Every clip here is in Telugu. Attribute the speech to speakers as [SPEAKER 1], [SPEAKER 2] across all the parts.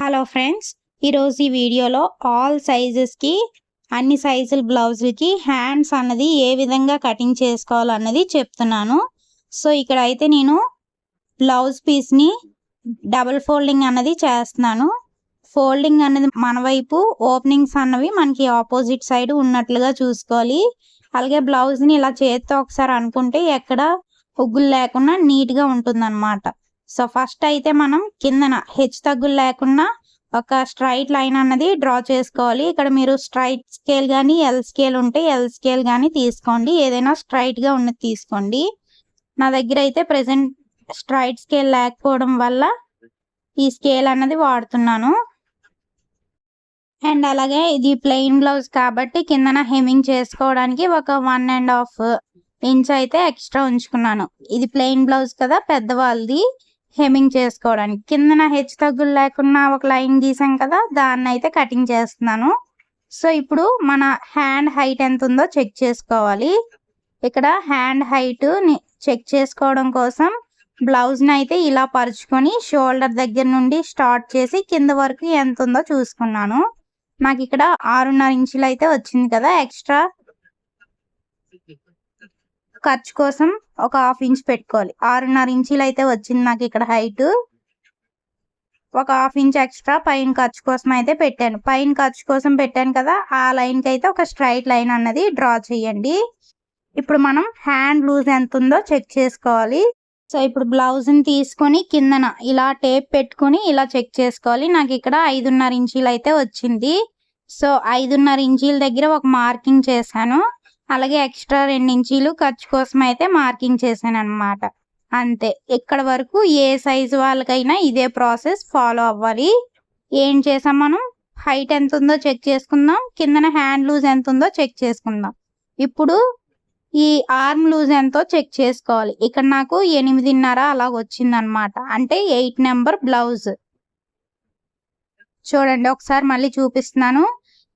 [SPEAKER 1] హలో ఫ్రెండ్స్ ఈరోజు ఈ వీడియోలో ఆల్ సైజెస్కి అన్ని సైజుల బ్లౌజులకి హ్యాండ్స్ అన్నది ఏ విధంగా కటింగ్ చేసుకోవాలన్నది చెప్తున్నాను. సో ఇక్కడ అయితే నేను బ్లౌజ్ పీస్ని డబుల్ ఫోల్డింగ్ అన్నది చేస్తున్నాను. ఫోల్డింగ్ అనేది మన వైపు ఓపెనింగ్స్ అన్నవి మనకి ఆపోజిట్ సైడ్ ఉన్నట్లుగా చూసుకోవాలి. అలాగే బ్లౌజ్ని ఇలా చేత్తో ఒకసారి అనుకుంటే ఎక్కడ ఉగ్గులు లేకుండా నీట్గా ఉంటుందన్నమాట. సో ఫస్ట్ అయితే మనం కిందన హెచ్ తగ్గులు లేకుండా ఒక స్ట్రైట్ లైన్ అన్నది డ్రా చేసుకోవాలి. ఇక్కడ మీరు స్ట్రైట్ స్కేల్ కానీ ఎల్ స్కేల్ ఉంటే ఎల్ స్కేల్ కానీ తీసుకోండి. ఏదైనా స్ట్రైట్గా ఉన్నది తీసుకోండి. నా దగ్గర అయితే ప్రెసెంట్ స్ట్రైట్ స్కేల్ లేకపోవడం వల్ల ఈ స్కేల్ అన్నది వాడుతున్నాను. అండ్ అలాగే ఇది ప్లెయిన్ బ్లౌజ్ కాబట్టి కిందన హెమింగ్ చేసుకోవడానికి ఒక వన్ అండ్ హాఫ్ ఇంచ్ అయితే ఎక్స్ట్రా ఉంచుకున్నాను. ఇది ప్లెయిన్ బ్లౌజ్ కదా పెద్దవాళ్ళది. హెమింగ్ చేసుకోవడానికి. కిందన హెచ్ తగ్గులు లేకుండా ఒక లైన్ గీసాం కదా దాన్ని అయితే కటింగ్ చేస్తున్నాను. సో ఇప్పుడు మన హ్యాండ్ హైట్ ఎంత ఉందో చెక్ చేసుకోవాలి. ఇక్కడ హ్యాండ్ హైట్ చెక్ చేసుకోవడం కోసం బ్లౌజ్ని అయితే ఇలా పరుచుకొని షోల్డర్ దగ్గర నుండి స్టార్ట్ చేసి కింద వరకు ఎంత ఉందో చూసుకున్నాను. నాకు ఇక్కడ ఆరున్నర ఇంచులు అయితే వచ్చింది కదా ఎక్స్ట్రా ఖర్చు కోసం ఒక హాఫ్ ఇంచ్ పెట్టుకోవాలి. ఆరున్నర ఇంచీలు అయితే వచ్చింది నాకు ఇక్కడ హైట్. ఒక హాఫ్ ఇంచ్ ఎక్స్ట్రా పైన ఖర్చు కోసం అయితే పెట్టాను. పైన ఖర్చు కోసం పెట్టాను కదా ఆ లైన్కి అయితే ఒక స్ట్రైట్ లైన్ అన్నది డ్రా చేయండి. ఇప్పుడు మనం హ్యాండ్ లూజ్ ఎంత ఉందో చెక్ చేసుకోవాలి. సో ఇప్పుడు బ్లౌజ్ని తీసుకొని కిందన ఇలా టేప్ పెట్టుకొని ఇలా చెక్ చేసుకోవాలి. నాకు ఇక్కడ ఐదున్నర ఇంచీలు అయితే వచ్చింది. సో ఐదున్నర ఇంచీల దగ్గర ఒక మార్కింగ్ చేశాను. అలాగే ఎక్స్ట్రా రెండు ఇంచీలు ఖర్చు కోసం అయితే మార్కింగ్ చేశాను అనమాట అంతే. ఇక్కడ వరకు ఏ సైజు వాళ్ళకైనా ఇదే ప్రాసెస్ ఫాలో అవ్వాలి. ఏం చేసాం మనం? హైట్ ఎంత ఉందో చెక్ చేసుకుందాం. కిందన హ్యాండ్ లూజ్ ఎంత ఉందో చెక్ చేసుకుందాం. ఇప్పుడు ఈ ఆర్మ్ లూజ్ ఎంతో చెక్ చేసుకోవాలి. ఇక్కడ నాకు ఎనిమిదిన్నర అలా వచ్చిందనమాట అంటే ఎయిట్ నెంబర్ బ్లౌజ్. చూడండి ఒకసారి మళ్ళీ చూపిస్తున్నాను.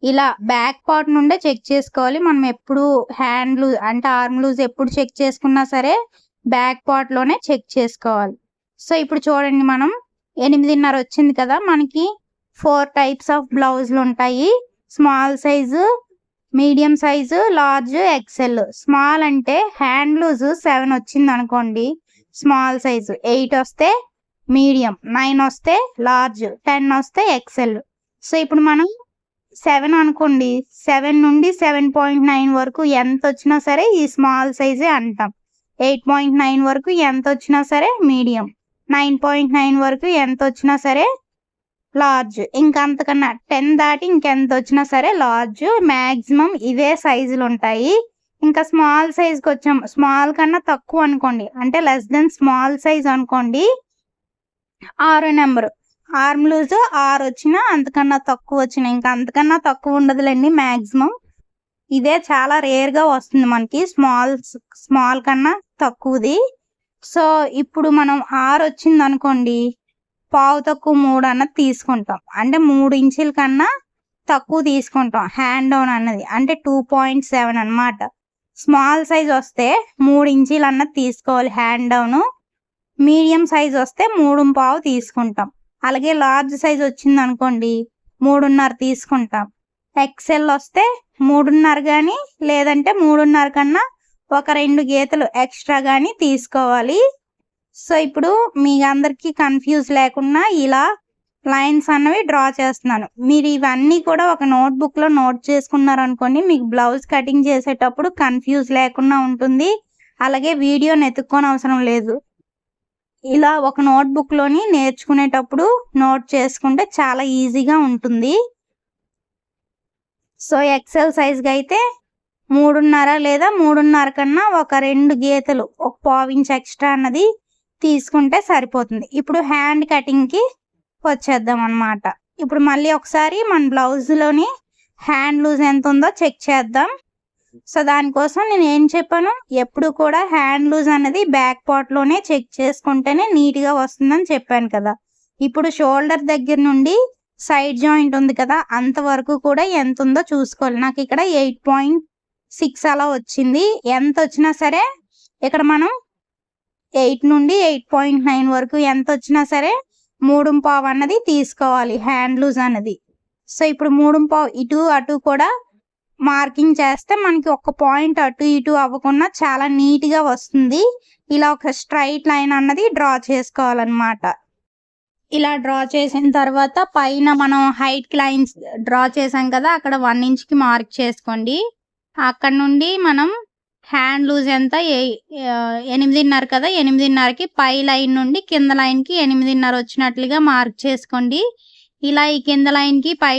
[SPEAKER 1] ఇలా బ్యాక్ పార్ట్ నుండే చెక్ చేసుకోవాలి. మనం ఎప్పుడు హ్యాండ్ లూజ్ అంటే ఆర్మ్ లూజ్ ఎప్పుడు చెక్ చేసుకున్నా సరే బ్యాక్ పార్ట్లోనే చెక్ చేసుకోవాలి. సో ఇప్పుడు చూడండి మనం ఎనిమిదిన్నర వచ్చింది కదా మనకి ఫోర్ టైప్స్ ఆఫ్ బ్లౌజులు ఉంటాయి. Small size medium size large XL small అంటే హ్యాండ్ లూజ్ సెవెన్ వచ్చింది అనుకోండి. స్మాల్ సైజు ఎయిట్ వస్తే మీడియం నైన్ వస్తే లార్జ్ టెన్ వస్తే ఎక్సెల్ సో ఇప్పుడు మనం సెవెన్ అనుకోండి. సెవెన్ నుండి సెవెన్ పాయింట్ నైన్ వరకు ఎంత వచ్చినా సరే ఈ స్మాల్ సైజే అంటాం. ఎయిట్ పాయింట్ నైన్ వరకు ఎంత వచ్చినా సరే మీడియం. నైన్ పాయింట్ నైన్ వరకు ఎంత వచ్చినా సరే లార్జ్. ఇంకంతకన్నా టెన్ దాటి ఇంకెంత వచ్చినా సరే లార్జ్. మ్యాక్సిమం ఇవే సైజులు ఉంటాయి. ఇంకా స్మాల్ సైజ్కి వచ్చాం. స్మాల్ కన్నా తక్కువ అనుకోండి. అంటే లెస్ దెన్ స్మాల్ సైజ్ అనుకోండి. ఆరో నెంబరు. ఆర్మ్ లూజ్ ఆరు వచ్చినా అంతకన్నా తక్కువ వచ్చినా. ఇంకా అంతకన్నా తక్కువ ఉండదులేండి మ్యాక్సిమం ఇదే చాలా రేర్గా వస్తుంది మనకి. స్మాల్ స్మాల్ కన్నా తక్కువది. సో ఇప్పుడు మనం ఆరు వచ్చింది అనుకోండి పావు తక్కువ మూడు అన్నది తీసుకుంటాం. అంటే మూడు ఇంచుల కన్నా తక్కువ తీసుకుంటాం హ్యాండ్ డౌన్ అన్నది. అంటే టూ పాయింట్ సెవెన్ అనమాట స్మాల్ సైజ్ వస్తే మూడు ఇంచీలు అన్నది తీసుకోవాలి హ్యాండ్ డౌన్. మీడియం సైజ్ వస్తే మూడు పావు తీసుకుంటాం. అలాగే లార్జ్ సైజ్ వచ్చింది అనుకోండి మూడున్నర తీసుకుంటాం. ఎక్సెల్ వస్తే మూడున్నర కానీ లేదంటే మూడున్నర కన్నా ఒక రెండు గీతలు ఎక్స్ట్రా కానీ తీసుకోవాలి. సో ఇప్పుడు మీ అందరికీ కన్ఫ్యూజ్ లేకుండా ఇలా లైన్స్ అన్నవి డ్రా చేస్తున్నాను. మీరు ఇవన్నీ కూడా ఒక నోట్బుక్లో నోట్ చేసుకున్నారు అనుకోండి మీకు బ్లౌజ్ కటింగ్ చేసేటప్పుడు కన్ఫ్యూజ్ లేకుండా ఉంటుంది. అలాగే వీడియోని ఎత్తుక్కొని అవసరం లేదు. ఇలా ఒక నోట్బుక్లోని నేర్చుకునేటప్పుడు నోట్ చేసుకుంటే చాలా ఈజీగా ఉంటుంది. సో ఎక్సెల్ సైజ్గా అయితే మూడున్నర లేదా మూడున్నర కన్నా ఒక రెండు గీతలు ఒక పావించ్ ఎక్స్ట్రా అన్నది తీసుకుంటే సరిపోతుంది. ఇప్పుడు హ్యాండ్ కటింగ్కి వచ్చేద్దాం అనమాట ఇప్పుడు మళ్ళీ ఒకసారి మన బ్లౌజ్లోని హ్యాండ్ లూజ్ ఎంత ఉందో చెక్ చేద్దాం. సో దానికోసం నేను ఏం చెప్పాను? ఎప్పుడు కూడా హ్యాండ్ లూజ్ అనేది బ్యాక్ పార్ట్లోనే చెక్ చేసుకుంటేనే నీట్గా వస్తుందని చెప్పాను కదా. ఇప్పుడు షోల్డర్ దగ్గర నుండి సైడ్ జాయింట్ ఉంది కదా అంతవరకు కూడా ఎంత ఉందో చూసుకోవాలి. నాకు ఇక్కడ ఎయిట్ పాయింట్ సిక్స్ అలా వచ్చింది. ఎంత వచ్చినా సరే ఇక్కడ మనం ఎయిట్ నుండి ఎయిట్ పాయింట్ నైన్ వరకు ఎంత వచ్చినా సరే మూడు పావు అన్నది తీసుకోవాలి హ్యాండ్ లూజ్ అన్నది సో ఇప్పుడు మూడు పావు ఇటు అటు కూడా మార్కింగ్ చేస్తే మనకి ఒక పాయింట్ అటు ఇటు అవ్వకుండా చాలా నీట్గా వస్తుంది. ఇలా ఒక స్ట్రైట్ లైన్ అన్నది డ్రా చేసుకోవాలన్నమాట. ఇలా డ్రా చేసిన తర్వాత పైన మనం హైట్ లైన్స్ డ్రా చేసాం కదా అక్కడ వన్ ఇంచ్కి మార్క్ చేసుకోండి. అక్కడ నుండి మనం హ్యాండ్ లూజ్ ఎంత? ఎనిమిదిన్నర కదా ఎనిమిదిన్నరకి పై లైన్ నుండి కింద లైన్కి ఎనిమిదిన్నర వచ్చినట్లుగా మార్క్ చేసుకోండి. ఇలా ఈ కింద లైన్కి పై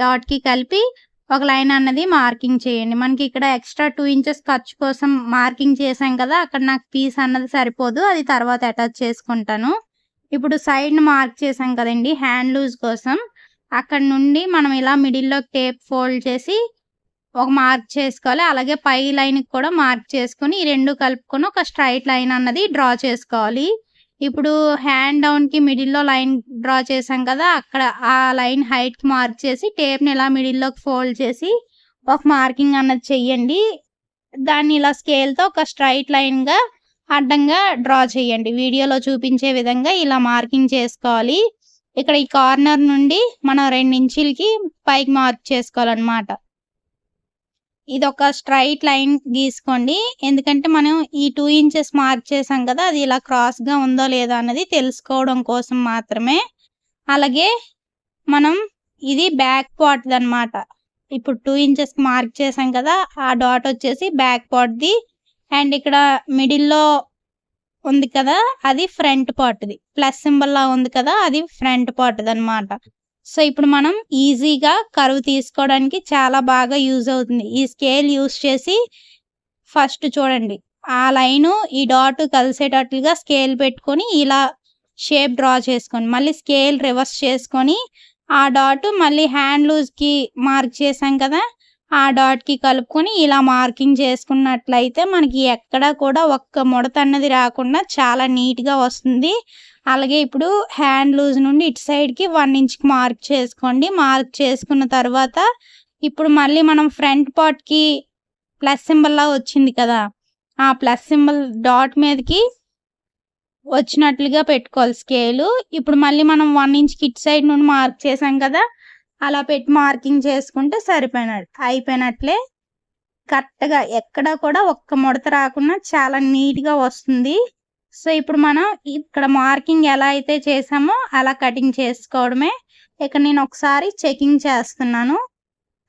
[SPEAKER 1] డాట్కి కలిపి ఒక లైన్ అన్నది మార్కింగ్ చేయండి. మనకి ఇక్కడ ఎక్స్ట్రా టూ ఇంచెస్ ఖర్చు కోసం మార్కింగ్ చేసాం కదా అక్కడ నాకు పీస్ అన్నది సరిపోదు అది తర్వాత అటాచ్ చేసుకుంటాను. ఇప్పుడు సైడ్ మార్క్ చేసాం కదండి హ్యాండ్ లూజ్ కోసం. అక్కడ నుండి మనం ఇలా మిడిల్లో టేప్ ఫోల్డ్ చేసి ఒక మార్క్ చేసుకోవాలి. అలాగే పై లైన్కి కూడా మార్క్ చేసుకొని ఈ రెండు కలుపుకొని ఒక స్ట్రైట్ లైన్ అన్నది డ్రా చేసుకోవాలి. ఇప్పుడు హ్యాండ్ డౌన్కి మిడిల్లో లైన్ డ్రా చేసాం కదా అక్కడ ఆ లైన్ హైట్కి మార్క్ చేసి టేప్ని ఇలా మిడిల్లోకి ఫోల్డ్ చేసి ఒక మార్కింగ్ అన్నది చెయ్యండి. దాన్ని ఇలా స్కేల్తో ఒక స్ట్రైట్ లైన్గా అడ్డంగా డ్రా చేయండి. వీడియోలో చూపించే విధంగా ఇలా మార్కింగ్ చేసుకోవాలి. ఇక్కడ ఈ కార్నర్ నుండి మనం రెండు ఇంచులకి పైకి మార్క్ చేసుకోవాలన్నమాట. ఇది ఒక స్ట్రైట్ లైన్ గీసుకోండి. ఎందుకంటే మనం ఈ టూ ఇంచెస్ మార్క్ చేసాం కదా అది ఇలా క్రాస్గా ఉందో లేదో అన్నది తెలుసుకోవడం కోసం మాత్రమే. అలాగే మనం ఇది బ్యాక్ పార్ట్ అనమాట ఇప్పుడు టూ ఇంచెస్ మార్క్ చేసాం కదా ఆ డాట్ వచ్చేసి బ్యాక్ పార్ట్ది అండ్ ఇక్కడ మిడిల్లో ఉంది కదా అది ఫ్రంట్ పార్ట్ది ప్లస్ సింబల్ లా ఉంది కదా అది ఫ్రంట్ పార్ట్ది అనమాట సో ఇప్పుడు మనం ఈజీగా కరువు తీసుకోవడానికి చాలా బాగా యూజ్ అవుతుంది. ఈ స్కేల్ యూజ్ చేసి ఫస్ట్ చూడండి. ఆ లైను ఈ డాట్ కలిసేటట్లుగా స్కేల్ పెట్టుకొని ఇలా షేప్ డ్రా చేసుకొని మళ్ళీ స్కేల్ రివర్స్ చేసుకొని ఆ డాట్ మళ్ళీ హ్యాండ్ లూజ్కి మార్క్ చేసాం కదా ఆ డాట్కి కలుపుకొని ఇలా మార్కింగ్ చేసుకున్నట్లయితే మనకి ఎక్కడ కూడా ఒక్క ముడత అన్నది రాకుండా చాలా నీట్గా వస్తుంది. అలాగే ఇప్పుడు హ్యాండ్ లూజ్ నుండి ఇటు సైడ్కి వన్ ఇంచ్కి మార్క్ చేసుకోండి. మార్క్ చేసుకున్న తర్వాత ఇప్పుడు మళ్ళీ మనం ఫ్రంట్ పార్ట్కి ప్లస్ సింబల్లా వచ్చింది కదా ఆ ప్లస్ సింబల్ డాట్ మీదకి వచ్చినట్లుగా పెట్టుకోవాలి స్కేలు ఇప్పుడు మళ్ళీ మనం వన్ ఇంచ్కి ఇటు సైడ్ నుండి మార్క్ చేసాం కదా అలా పెట్టి మార్కింగ్ చేసుకుంటే సరిపోయినట్టు అయిపోయినట్లే. కరెక్ట్గా ఎక్కడ కూడా ఒక్క ముడత రాకుండా చాలా నీట్గా వస్తుంది. సో ఇప్పుడు మనం ఇక్కడ మార్కింగ్ ఎలా అయితే చేసామో అలా కటింగ్ చేసుకోవడమే. ఇక్కడ నేను ఒకసారి చెకింగ్ చేస్తున్నాను.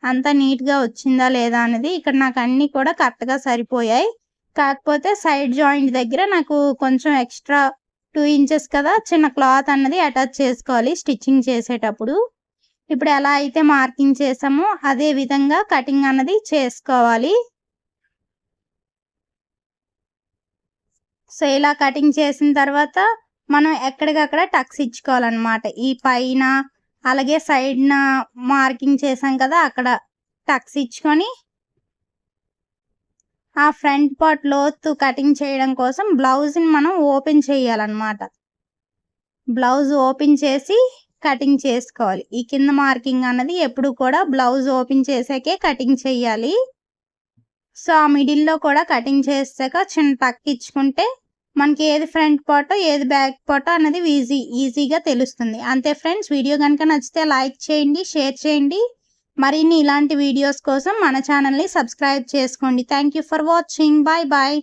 [SPEAKER 1] అంతా నీట్గా వచ్చిందా లేదా అనేది ఇక్కడ నాకు అన్నీ కూడా కరెక్ట్గా సరిపోయాయి. కాకపోతే సైడ్ జాయింట్ దగ్గర నాకు కొంచెం ఎక్స్ట్రా టూ ఇంచెస్ కదా చిన్న క్లాత్ అన్నది అటాచ్ చేసుకోవాలి స్టిచ్చింగ్ చేసేటప్పుడు. ఇప్పుడు ఎలా అయితే మార్కింగ్ చేసామో అదే విధంగా కటింగ్ అన్నది చేసుకోవాలి. సో ఇలా కటింగ్ చేసిన తర్వాత మనం ఎక్కడికక్కడ టక్స్ ఇచ్చుకోవాలన్నమాట. ఈ పైన అలాగే సైడ్న మార్కింగ్ చేసాం కదా అక్కడ టక్స్ ఇచ్చుకొని ఆ ఫ్రంట్ పార్ట్ లోతు కటింగ్ చేయడం కోసం బ్లౌజ్ని మనం ఓపెన్ చేయాలన్నమాట. బ్లౌజ్ ఓపెన్ చేసి కటింగ్ చేసుకోవాలి. ఈ కింద మార్కింగ్ అన్నది ఎప్పుడు కూడా బ్లౌజ్ ఓపెన్ చేసాకే కటింగ్ చేయాలి. సో ఆ మిడిల్లో కూడా కటింగ్ చేసాక చిన్న టక్ ఇచ్చుకుంటే మనకి ఏది ఫ్రంట్ పాటో ఏది బ్యాక్ పాటో అనేది ఈజీ ఈజీగా తెలుస్తుంది. అంతే ఫ్రెండ్స్ వీడియో కనుక నచ్చితే లైక్ చేయండి షేర్ చేయండి. మరిన్ని ఇలాంటి వీడియోస్ కోసం మన ఛానల్ని సబ్స్క్రైబ్ చేసుకోండి. Thank you for watching. Bye bye.